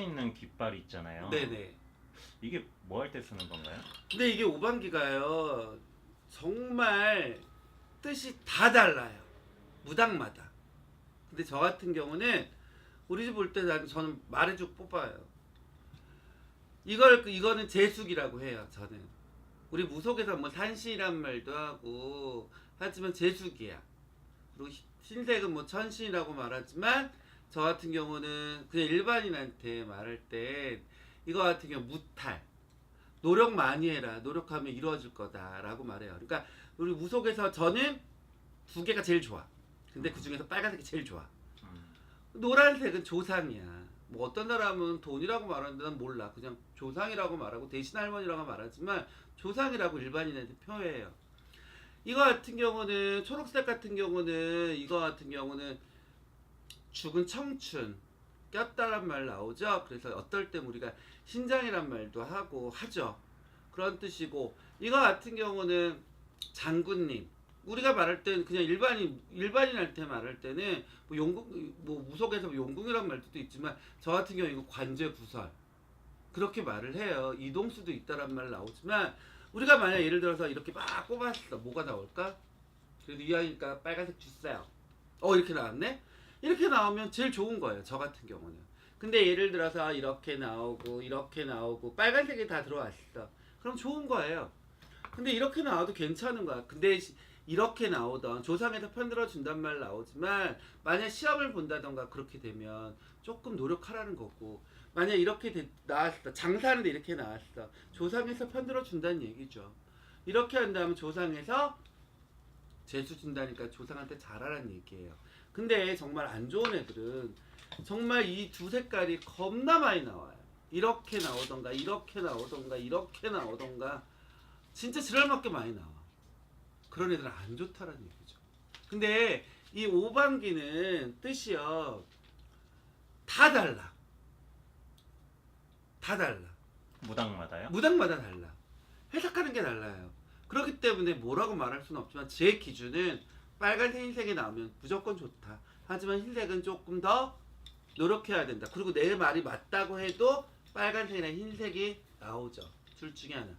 있는 깃발이 있잖아요. 네네. 이게 뭐 할 때 쓰는 건가요? 근데 이게 오반기가요 정말 뜻이 다 달라요 무당마다 근데 저 같은 경우는 우리 집 올 때 저는 말해주고 뽑아요 이걸 이거는 제숙이라고 해요 저는 우리 무속에서 뭐 산신이란 말도 하고 하지만 제숙이야 그리고 희- 흰색은 뭐 천신이라고 말하지만 저 같은 경우는 그냥 일반인한테 말할 때 이거 같은 경우 무탈 노력 많이 해라. 노력하면 이루어질 거다라고 말해요. 그러니까 우리 무속에서 저는 두 개가 제일 좋아. 근데 그 중에서 빨간색이 제일 좋아. 음. 노란색은 조상이야. 뭐 어떤 사람은 돈이라고 말하는데 난 몰라. 그냥 조상이라고 말하고 대신 할머니라고 말하지만 조상이라고 일반인한테 표해요. 이거 같은 경우는 초록색 같은 경우는 이거 같은 경우는 죽은 청춘 꼈다란 말 나오죠. 그래서 어떨 때 우리가 신장이란 말도 하고 하죠. 그런 뜻이고 이거 같은 경우는 장군님 우리가 말할 때는 그냥 일반인 일반인한테 말할 때는 뭐 용궁 뭐 무속에서 뭐 용궁이란 말도 있지만 저 같은 경우 이거 관제 구설 그렇게 말을 해요. 이동수도 있다란 말 나오지만 우리가 만약 예를 들어서 이렇게 막 뽑았어 뭐가 나올까? 그래도 이왕이니까 빨간색 주세요. 어 이렇게 나왔네? 이렇게 나오면 제일 좋은 거예요. 저 같은 경우는. 근데 예를 들어서 이렇게 나오고 이렇게 나오고 빨간색이 다 들어왔어. 그럼 좋은 거예요. 근데 이렇게 나와도 괜찮은 거야. 근데 시- 이렇게 나오던 조상에서 편들어 준단 말 나오지만 만약 시험을 본다던가 그렇게 되면 조금 노력하라는 거고 만약 이렇게 돼- 나왔어 장사하는데 이렇게 나왔어 조상에서 편들어 준다는 얘기죠. 이렇게 한다면 조상에서 재수 준다니까 조상한테 잘하라는 얘기예요. 근데 정말 안 좋은 애들은 정말 이 두 색깔이 겁나 많이 나와요. 이렇게 나오던가 이렇게 나오던가 이렇게 나오던가 진짜 지랄맞게 많이 나와. 그런 애들은 안 좋다라는 얘기죠. 근데 이 오반기는 뜻이요 다 달라. 다 달라. 무당마다요? 무당마다 달라. 해석하는 게 달라요. 그렇기 때문에 뭐라고 말할 수는 없지만 제 기준은 빨간색 흰색이 나오면 무조건 좋다. 하지만 흰색은 조금 더 노력해야 된다. 그리고 내 말이 맞다고 해도 빨간색이나 흰색이 나오죠. 둘 중에 하나.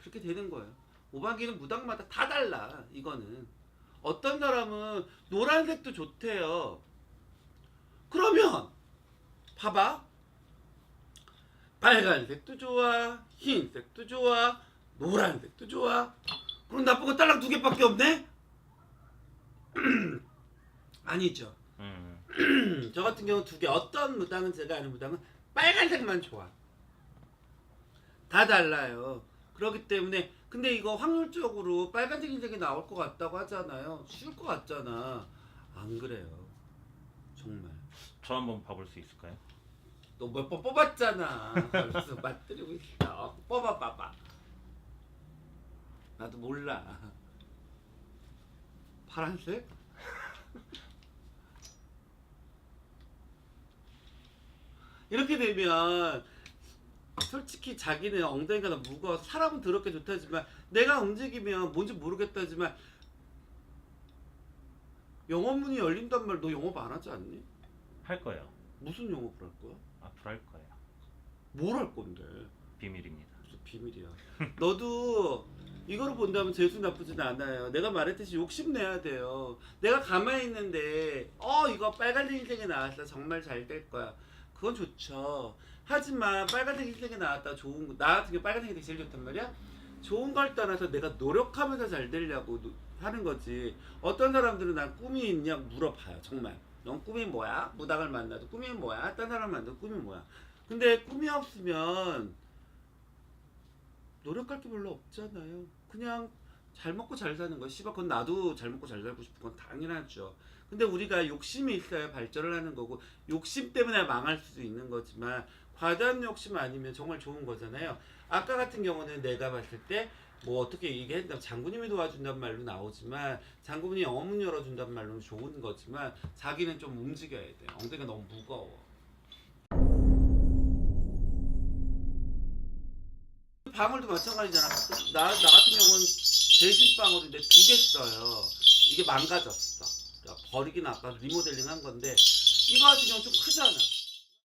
그렇게 되는 거예요. 오반기는 무당마다 다 달라. 이거는 어떤 사람은 노란색도 좋대요. 그러면 봐봐. 빨간색도 좋아, 흰색도 좋아, 노란색도 좋아. 그럼 나쁜 거 딸랑 두 개밖에 없네? 아니죠. 음. 저 같은 경우 두 개. 어떤 무당은 제가 아는 무당은 빨간색만 좋아. 다 달라요. 그렇기 때문에 근데 이거 확률적으로 빨간색 흰색이 나올 것 같다고 하잖아요. 쉬울 것 같잖아. 안 그래요. 정말. 저 한번 봐볼 수 있을까요? 너 몇 번 뽑았잖아. 그래서 맞들이고 있어. 뽑아 봐봐. 나도 몰라. 파란색? 이렇게 되면 솔직히 자기는 엉덩이가 너무 무거워 사람은 더럽게 좋다지만 내가 움직이면 뭔지 모르겠다지만 영업문이 열린단 말 너 영업 안 하지 않니? 할 거예요. 무슨 영업을 할 거야? 앞으로 할 거예요. 뭘 할 건데? 비밀입니다. 무슨 비밀이야. 너도 이거로 본다면 재수 나쁘진 않아요. 내가 말했듯이 욕심내야 돼요. 내가 가만히 있는데 어 이거 빨간색 흰색이 나왔어 정말 잘 될 거야. 그건 좋죠. 하지만 빨간색 흰색이 나왔다 좋은 거, 나 같은 경우 빨간색 흰색이 제일 좋단 말이야. 좋은 걸 떠나서 내가 노력하면서 잘 되려고 노- 하는 거지. 어떤 사람들은 난 꿈이 있냐 물어봐요. 정말. 넌 꿈이 뭐야? 무당을 만나도 꿈이 뭐야? 딴 사람 만나도 꿈이 뭐야? 근데 꿈이 없으면 노력할 게 별로 없잖아요. 그냥 잘 먹고 잘 사는 거. 씨발 그건 나도 잘 먹고 잘 살고 싶은 건 당연하죠. 근데 우리가 욕심이 있어야 발전을 하는 거고 욕심 때문에 망할 수도 있는 거지만 과다한 욕심 아니면 정말 좋은 거잖아요. 아까 같은 경우는 내가 봤을 때 뭐 어떻게 얘기했다 장군님이 도와준단 말로 나오지만 장군님이 영어문 열어준단 말로는 좋은 거지만 자기는 좀 움직여야 돼. 엉덩이가 너무 무거워. 방울도 마찬가지잖아. 나, 나 같은 경우는 대신 방울인데 두개 써요. 이게 망가졌어. 그러니까 버리긴 아까 리모델링 한 건데 이거 같은 경우는 좀 크잖아.